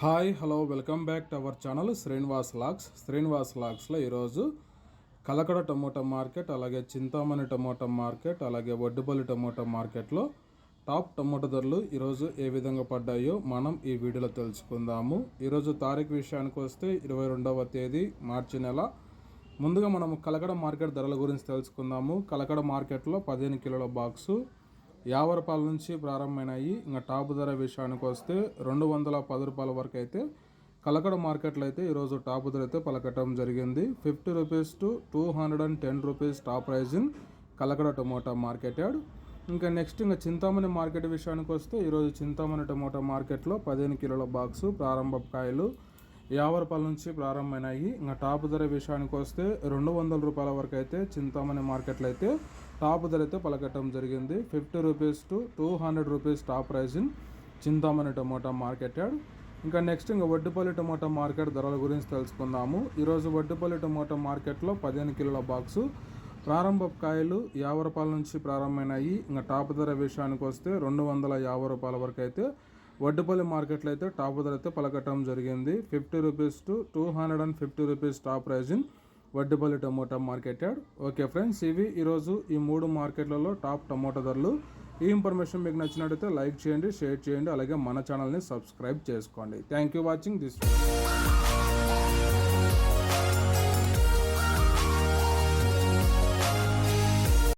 Hi hello welcome back to our channel Srinivas lakhs. Srinivas లాక్స్లో ఈరోజు Kalakada tomato market అలాగే Chintamani tomato market అలాగే వడ్డుపల్లి టమోటా మార్కెట్లో టాప్ టమోటా ధరలు ఈరోజు ఏ విధంగా పడ్డాయో మనం ఈ వీడియోలో తెలుసుకుందాము. ఈరోజు తారీఖు విషయానికి వస్తే ఇరవై రెండవ తేదీ మార్చి నెల. ముందుగా మనం కలకడ మార్కెట్ ధరల గురించి తెలుసుకుందాము. కలకడ మార్కెట్లో పదిహేను కిలోల బాక్సు యాభై నుంచి ప్రారంభమైనాయి. ఇంకా టాప్ ధర విషయానికి వస్తే రెండు వందల పది రూపాయల వరకు అయితే కలకడ మార్కెట్లో అయితే ఈరోజు టాప్ ధర అయితే పలకటం జరిగింది. Fifty rupees to two hundred and ten rupees top prize in Kalakada tomato market yard ఇంకా నెక్స్ట్ ఇంకా చింతామణి మార్కెట్ విషయానికి వస్తే ఈరోజు చింతామణి టమోటా మార్కెట్లో పదిహేను కిలోల బాక్సు ప్రారంభ కాయలు యావరపల్లి నుంచి ప్రారంభమైనాయి. ఇంకా టాప్ ధర విషయానికి వస్తే రెండు వందల రూపాయల వరకు అయితే చింతామణి మార్కెట్లో అయితే టాప్ ధర అయితే పలకటం జరిగింది. Fifty rupees to two hundred rupees top price in Chintamani tomato market yard. ఇంకా నెక్స్ట్ ఇంకా వడ్డుపల్లి టమోటా మార్కెట్ ధరల గురించి తెలుసుకుందాము. ఈరోజు వడ్డుపల్లి టమోటా మార్కెట్లో పదిహేను కిలోల బాక్సు ప్రారంభ కాయలు యాభై రూపాయల నుంచి ప్రారంభమైనాయి. ఇంకా టాప్ ధర విషయానికి వస్తే రెండు వందల యాభై రూపాయల వరకు అయితే వడ్డుపల్లి మార్కెట్లో అయితే టాప్ ధర అయితే పలకటం జరిగింది. Fifty rupees to two hundred and fifty rupees top prize in Vaddupalli tomato market yard. Okay friends ఇవి ఈరోజు ఈ మూడు మార్కెట్లలో టాప్ టమోటా ధరలు. ఈ ఇన్ఫర్మేషన్ మీకు నచ్చినట్టయితే లైక్ చేయండి షేర్ చేయండి అలాగే మన ఛానల్ని సబ్స్క్రైబ్ చేసుకోండి. Thank you watching this